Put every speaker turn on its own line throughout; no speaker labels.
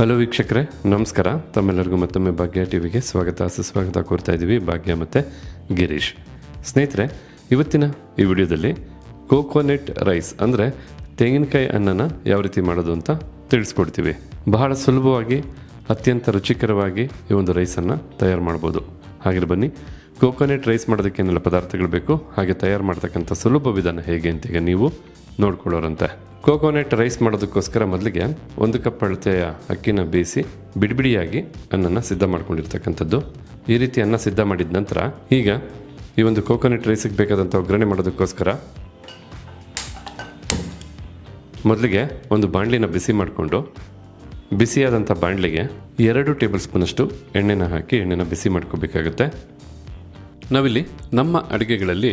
Hello ವೀಕ್ಷಕರೇ, ನಮಸ್ಕಾರ. ತಮ್ಮೆಲ್ಲರಿಗೂ ಮತ್ತೊಮ್ಮೆ ಭಾಗ್ಯ ಟಿವಿಗೆ ಸ್ವಾಗತ. ಸುಸ್ವಾಗತ ಕೋರ್ತಾ ಇದ್ದೀವಿ ಭಾಗ್ಯ ಮತ್ತು ಗಿರೀಶ್. ಸ್ನೇಹಿತರೆ, ಇವತ್ತಿನ ಈ ವಿಡಿಯೋದಲ್ಲಿ ಕೋಕೋನೆಟ್ ರೈಸ್ ಅಂದರೆ ತೆಂಗಿನಕಾಯಿ ಅನ್ನನ ಯಾವ ರೀತಿ ಮಾಡೋದು ಅಂತ ತಿಳಿಸ್ಕೊಡ್ತೀವಿ. ಬಹಳ ಸುಲಭವಾಗಿ, ಅತ್ಯಂತ ರುಚಿಕರವಾಗಿ ಈ ಒಂದು ರೈಸನ್ನು ತಯಾರು ಮಾಡ್ಬೋದು. ಹಾಗೆ ಬನ್ನಿ, ಕೋಕೋನೆಟ್ ರೈಸ್ ಮಾಡೋದಕ್ಕೆ ಏನೆಲ್ಲ ಪದಾರ್ಥಗಳು ಬೇಕು, ಹಾಗೆ ತಯಾರು ಮಾಡ್ತಕ್ಕಂಥ ಸುಲಭ ವಿಧಾನ ಹೇಗೆ ಅಂತ ಈಗ ನೀವು ನೋಡ್ಕೊಳ್ಳೋರಂತೆ. ಕೋಕೋನೆಟ್ ರೈಸ್ ಮಾಡೋದಕ್ಕೋಸ್ಕರ ಮೊದಲಿಗೆ ಒಂದು ಕಪ್ ಅಳತೆಯ ಅಕ್ಕಿನ ಬೇಯಿಸಿ ಬಿಡಿಬಿಡಿಯಾಗಿ ಅನ್ನನ ಸಿದ್ಧ ಮಾಡ್ಕೊಂಡಿರ್ತಕ್ಕಂಥದ್ದು. ಈ ರೀತಿ ಅನ್ನ ಸಿದ್ಧ ಮಾಡಿದ ನಂತರ ಈಗ ಈ ಒಂದು ಕೋಕೋನೆಟ್ ರೈಸಿಗೆ ಬೇಕಾದಂಥ ಒಗ್ಗರಣೆ ಮಾಡೋದಕ್ಕೋಸ್ಕರ ಮೊದಲಿಗೆ ಒಂದು ಬಾಣಲಿನ ಬಿಸಿ ಮಾಡಿಕೊಂಡು ಬಿಸಿಯಾದಂಥ ಬಾಣಲಿಗೆ ಎರಡು ಟೇಬಲ್ ಸ್ಪೂನಷ್ಟು ಎಣ್ಣೆನ ಹಾಕಿ ಎಣ್ಣೆನ ಬಿಸಿ ಮಾಡ್ಕೋಬೇಕಾಗುತ್ತೆ. ನಾವಿಲ್ಲಿ ನಮ್ಮ ಅಡುಗೆಗಳಲ್ಲಿ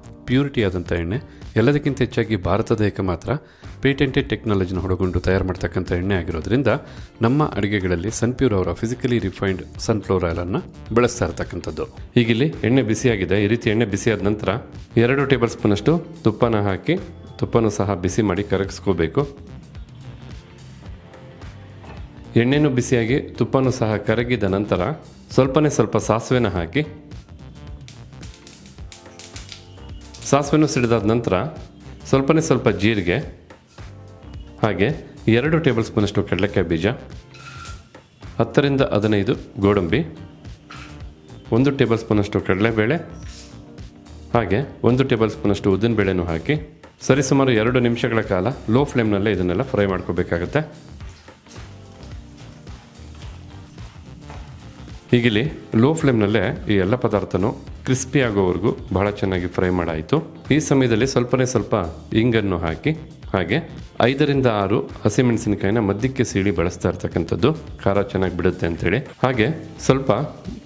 ಪ್ಯೂರಿಟಿ ಆದಂಥ ಎಣ್ಣೆ, ಎಲ್ಲದಕ್ಕಿಂತ ಹೆಚ್ಚಾಗಿ ಭಾರತ ದೇಹಕ್ಕೆ ಮಾತ್ರ ಪೇಟೆಂಟೆಡ್ ಟೆಕ್ನಾಲಜಿನ ಒಳಗೊಂಡು ತಯಾರು ಮಾಡ್ತಕ್ಕಂಥ ಎಣ್ಣೆ ಆಗಿರೋದ್ರಿಂದ ನಮ್ಮ ಅಡುಗೆಗಳಲ್ಲಿ ಸನ್ಪ್ಯೂರ್ ಅವರ ಫಿಸಿಕಲಿ ರಿಫೈನ್ಡ್ ಸನ್ಫ್ಲವರ್ ಆಯಿಲನ್ನು ಬಳಸ್ತಾ ಇರ್ತಕ್ಕಂಥದ್ದು. ಈಗಿಲ್ಲಿ ಎಣ್ಣೆ ಬಿಸಿಯಾಗಿದೆ. ಈ ರೀತಿ ಎಣ್ಣೆ ಬಿಸಿಯಾದ ನಂತರ ಎರಡು ಟೇಬಲ್ ಸ್ಪೂನಷ್ಟು ತುಪ್ಪನ ಹಾಕಿ ತುಪ್ಪನೂ ಸಹ ಬಿಸಿ ಮಾಡಿ ಕರಗಿಸ್ಕೋಬೇಕು. ಎಣ್ಣೆನೂ ಬಿಸಿಯಾಗಿ ತುಪ್ಪನೂ ಸಹ ಕರಗಿದ ನಂತರ ಸ್ವಲ್ಪನೇ ಸ್ವಲ್ಪ ಸಾಸಿವೆನ ಹಾಕಿ ಸಾಸಿವೆನೂ ಸಿಡಿದಾದ ನಂತರ ಸ್ವಲ್ಪನೇ ಸ್ವಲ್ಪ ಜೀರಿಗೆ, ಹಾಗೆ ಎರಡು ಟೇಬಲ್ ಸ್ಪೂನಷ್ಟು ಕಡಲೆಕಾಯಿ ಬೀಜ, ಹತ್ತರಿಂದ ಹದಿನೈದು ಗೋಡಂಬಿ, ಒಂದು ಟೇಬಲ್ ಸ್ಪೂನಷ್ಟು ಕಡಲೆಬೇಳೆ, ಹಾಗೆ ಒಂದು ಟೇಬಲ್ ಸ್ಪೂನಷ್ಟು ಉದ್ದಿನಬೇಳೆನೂ ಹಾಕಿ ಸರಿಸುಮಾರು ಎರಡು ನಿಮಿಷಗಳ ಕಾಲ ಲೋ ಫ್ಲೇಮ್ನಲ್ಲೇ ಇದನ್ನೆಲ್ಲ ಫ್ರೈ ಮಾಡ್ಕೋಬೇಕಾಗತ್ತೆ. ಈಗಿಲ್ಲಿ ಲೋ ಫ್ಲೇಮ್ನಲ್ಲೇ ಈ ಎಲ್ಲ ಪದಾರ್ಥನೂ ಕ್ರಿಸ್ಪಿ ಆಗೋವರೆಗೂ ಬಹಳ ಚೆನ್ನಾಗಿ ಫ್ರೈ ಮಾಡಾಯಿತು. ಈ ಸಮಯದಲ್ಲಿ ಸ್ವಲ್ಪನೇ ಸ್ವಲ್ಪ ಇಂಗನ್ನು ಹಾಕಿ, ಹಾಗೆ ಐದರಿಂದ ಆರು ಹಸಿಮೆಣಸಿನಕಾಯಿನ ಮಧ್ಯಕ್ಕೆ ಸೀಳಿ ಬಳಸ್ತಾ ಇರ್ತಕ್ಕಂಥದ್ದು. ಖಾರ ಚೆನ್ನಾಗಿ ಬಿಡುತ್ತೆ ಅಂತೇಳಿ. ಹಾಗೆ ಸ್ವಲ್ಪ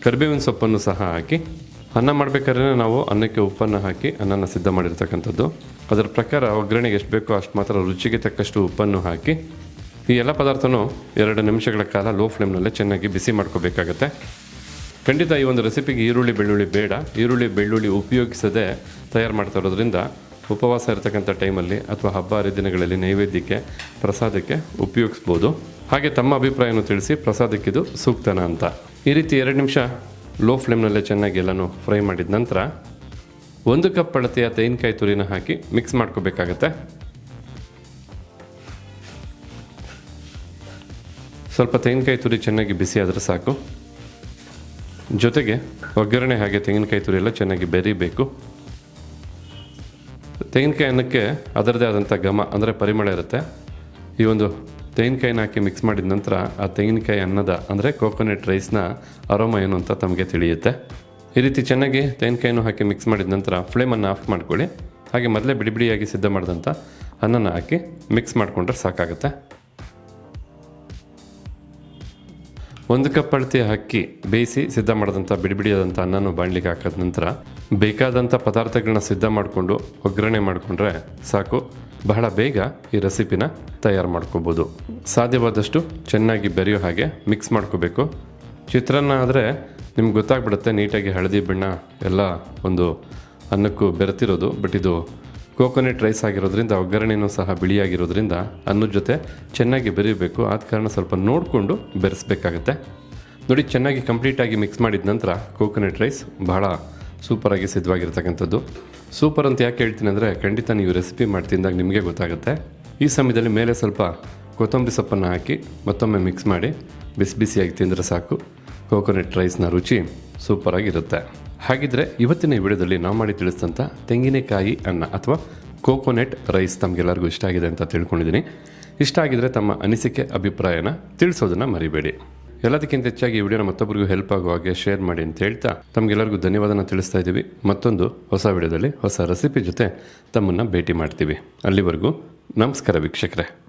ಕರಿಬೇವಿನ ಸೊಪ್ಪನ್ನು ಸಹ ಹಾಕಿ, ಅನ್ನ ಮಾಡಬೇಕಾದ್ರೆ ನಾವು ಅನ್ನಕ್ಕೆ ಉಪ್ಪನ್ನು ಹಾಕಿ ಅನ್ನನ ಸಿದ್ಧ ಮಾಡಿರ್ತಕ್ಕಂಥದ್ದು. ಅದರ ಪ್ರಕಾರ ಒಗ್ಗರಣೆಗೆ ಎಷ್ಟು ಬೇಕೋ ಅಷ್ಟು ಮಾತ್ರ ರುಚಿಗೆ ತಕ್ಕಷ್ಟು ಉಪ್ಪನ್ನು ಹಾಕಿ, ಈ ಎಲ್ಲ ಪದಾರ್ಥನೂ ಎರಡು ನಿಮಿಷಗಳ ಕಾಲ ಲೋ ಫ್ಲೇಮ್ನಲ್ಲೇ ಚೆನ್ನಾಗಿ ಬಿಸಿ ಮಾಡ್ಕೋಬೇಕಾಗತ್ತೆ. ಖಂಡಿತ ಈ ಒಂದು ರೆಸಿಪಿಗೆ ಈರುಳ್ಳಿ, ಬೆಳ್ಳುಳ್ಳಿ ಬೇಡ. ಈರುಳ್ಳಿ, ಬೆಳ್ಳುಳ್ಳಿ ಉಪಯೋಗಿಸದೆ ತಯಾರು ಮಾಡ್ತಾ ಇರೋದ್ರಿಂದ ಉಪವಾಸ ಇರತಕ್ಕಂಥ ಟೈಮಲ್ಲಿ ಅಥವಾ ಹಬ್ಬ, ಹರಿದಿನಗಳಲ್ಲಿ ನೈವೇದ್ಯಕ್ಕೆ, ಪ್ರಸಾದಕ್ಕೆ ಉಪಯೋಗಿಸ್ಬೋದು. ಹಾಗೆ ತಮ್ಮ ಅಭಿಪ್ರಾಯವನ್ನು ತಿಳಿಸಿ ಪ್ರಸಾದಕ್ಕಿದು ಸೂಕ್ತನ ಅಂತ. ಈ ರೀತಿ ಎರಡು ನಿಮಿಷ ಲೋ ಫ್ಲೇಮ್ನಲ್ಲೇ ಚೆನ್ನಾಗಿ ಎಲ್ಲನೂ ಫ್ರೈ ಮಾಡಿದ ನಂತರ ಒಂದು ಕಪ್ ಅಳತೆಯ ತೆಂಗಿನಕಾಯಿ ತುರಿನ ಹಾಕಿ ಮಿಕ್ಸ್ ಮಾಡ್ಕೋಬೇಕಾಗತ್ತೆ. ಸ್ವಲ್ಪ ತೆಂಗಿನಕಾಯಿ ತುರಿ ಚೆನ್ನಾಗಿ ಬಿಸಿ ಆದರೆ ಸಾಕು. ಜೊತೆಗೆ ಒಗ್ಗರಣೆ ಹಾಗೆ ತೆಂಗಿನಕಾಯಿ ತುರಿ ಎಲ್ಲ ಚೆನ್ನಾಗಿ ಬೆರಿಬೇಕು. ತೆಂಗಿನಕಾಯಿ ಅನ್ನಕ್ಕೆ ಅದರದೇ ಆದಂಥ ಘಮ ಅಂದರೆ ಪರಿಮಳ ಇರುತ್ತೆ. ಈ ಒಂದು ತೆಂಗಿನಕಾಯಿನ ಹಾಕಿ ಮಿಕ್ಸ್ ಮಾಡಿದ ನಂತರ ಆ ತೆಂಗಿನಕಾಯಿ ಅನ್ನದ ಅಂದರೆ ಕೋಕೋನಟ್ ರೈಸ್ನ ಅರೋಮ ಏನು ಅಂತ ತಮಗೆ ತಿಳಿಯುತ್ತೆ. ಈ ರೀತಿ ಚೆನ್ನಾಗಿ ತೆಂಗಿನಕಾಯಿನೂ ಹಾಕಿ ಮಿಕ್ಸ್ ಮಾಡಿದ ನಂತರ ಫ್ಲೇಮನ್ನು ಆಫ್ ಮಾಡ್ಕೊಳ್ಳಿ. ಹಾಗೆ ಮೊದಲೇ ಬಿಡಿ ಬಿಡಿಯಾಗಿ ಸಿದ್ಧ ಮಾಡಿದಂಥ ಅನ್ನನ ಹಾಕಿ ಮಿಕ್ಸ್ ಮಾಡಿಕೊಂಡ್ರೆ ಸಾಕಾಗುತ್ತೆ. ಒಂದು ಕಪ್ ಅಳತೆಯ ಅಕ್ಕಿ ಬೇಯಿಸಿ ಸಿದ್ಧ ಮಾಡಿದಂಥ ಬಿಡಿಬಿಡಿಯಾದಂಥ ಅನ್ನನೂ ಬಾಣಲಿಗೆ ಹಾಕಿದ ನಂತರ ಬೇಕಾದಂಥ ಪದಾರ್ಥಗಳನ್ನ ಸಿದ್ಧ ಮಾಡಿಕೊಂಡು ಒಗ್ಗರಣೆ ಮಾಡಿಕೊಂಡ್ರೆ ಸಾಕು. ಬಹಳ ಬೇಗ ಈ ರೆಸಿಪಿನ ತಯಾರು ಮಾಡ್ಕೋಬೋದು. ಸಾಧ್ಯವಾದಷ್ಟು ಚೆನ್ನಾಗಿ ಬೆರೆಯೋ ಹಾಗೆ ಮಿಕ್ಸ್ ಮಾಡ್ಕೋಬೇಕು. ಚಿತ್ರಾನ್ನ ಆದರೆ ನಿಮ್ಗೆ ಗೊತ್ತಾಗ್ಬಿಡುತ್ತೆ, ನೀಟಾಗಿ ಹಳದಿ ಬಣ್ಣ ಎಲ್ಲ ಒಂದು ಅನ್ನಕ್ಕೂ ಬೆರೆತಿರೋದು, ಬಟ್ ಇದು ಕೋಕೋನಟ್ ರೈಸ್ ಆಗಿರೋದ್ರಿಂದ, ಒಗ್ಗರಣೆನೂ ಸಹ ಬಿಳಿಯಾಗಿರೋದ್ರಿಂದ ಅನ್ನದ ಜೊತೆ ಚೆನ್ನಾಗಿ ಬೆರಿಬೇಕು. ಆದ ಕಾರಣ ಸ್ವಲ್ಪ ನೋಡಿಕೊಂಡು ಬೆರೆಸ್ಬೇಕಾಗತ್ತೆ. ನೋಡಿ, ಚೆನ್ನಾಗಿ ಕಂಪ್ಲೀಟಾಗಿ ಮಿಕ್ಸ್ ಮಾಡಿದ ನಂತರ ಕೋಕೋನಟ್ ರೈಸ್ ಬಹಳ ಸೂಪರಾಗಿ ಸಿದ್ಧವಾಗಿರ್ತಕ್ಕಂಥದ್ದು. ಸೂಪರ್ ಅಂತ ಯಾಕೆ ಹೇಳ್ತೀನಿ ಅಂದರೆ, ಖಂಡಿತ ನೀವು ರೆಸಿಪಿ ಮಾಡಿ ತಿಂದಾಗ ನಿಮಗೆ ಗೊತ್ತಾಗುತ್ತೆ. ಈ ಸಮಯದಲ್ಲಿ ಮೇಲೆ ಸ್ವಲ್ಪ ಕೊತ್ತಂಬರಿ ಸೊಪ್ಪನ್ನು ಹಾಕಿ ಮತ್ತೊಮ್ಮೆ ಮಿಕ್ಸ್ ಮಾಡಿ ಬಿಸಿ ಬಿಸಿಯಾಗಿ ತಿಂದರೆ ಸಾಕು. ಕೋಕೋನಟ್ ರೈಸ್ನ ರುಚಿ ಸೂಪರಾಗಿರುತ್ತೆ ಹಾಗಿದ್ರೆ ಇವತ್ತಿನ ವಿಡಿಯೋದಲ್ಲಿ ನಾವು ಮಾಡಿ ತಿಳಿಸಿದಂಥ ತೆಂಗಿನಕಾಯಿ ಅನ್ನ ಅಥವಾ ಕೋಕೋನೆಟ್ ರೈಸ್ ತಮಗೆಲ್ಲರಿಗೂ ಇಷ್ಟ ಆಗಿದೆ ಅಂತ ತಿಳ್ಕೊಂಡಿದ್ದೀನಿ. ಇಷ್ಟ ಆಗಿದ್ರೆ ತಮ್ಮ ಅನಿಸಿಕೆ, ಅಭಿಪ್ರಾಯನ ತಿಳಿಸೋದನ್ನು ಮರಿಬೇಡಿ. ಎಲ್ಲದಕ್ಕಿಂತ ಹೆಚ್ಚಾಗಿ ಈ ವಿಡಿಯೋನ ಮತ್ತೊಬ್ಬರಿಗೂ ಹೆಲ್ಪ್ ಆಗುವ ಹಾಗೆ ಶೇರ್ ಮಾಡಿ ಅಂತ ಹೇಳ್ತಾ ತಮಗೆಲ್ಲರಿಗೂ ಧನ್ಯವಾದನ ತಿಳಿಸ್ತಾ ಇದ್ದೀವಿ. ಮತ್ತೊಂದು ಹೊಸ ವಿಡಿಯೋದಲ್ಲಿ ಹೊಸ ರೆಸಿಪಿ ಜೊತೆ ತಮ್ಮನ್ನು ಭೇಟಿ ಮಾಡ್ತೀವಿ. ಅಲ್ಲಿವರೆಗೂ ನಮಸ್ಕಾರ ವೀಕ್ಷಕರೇ.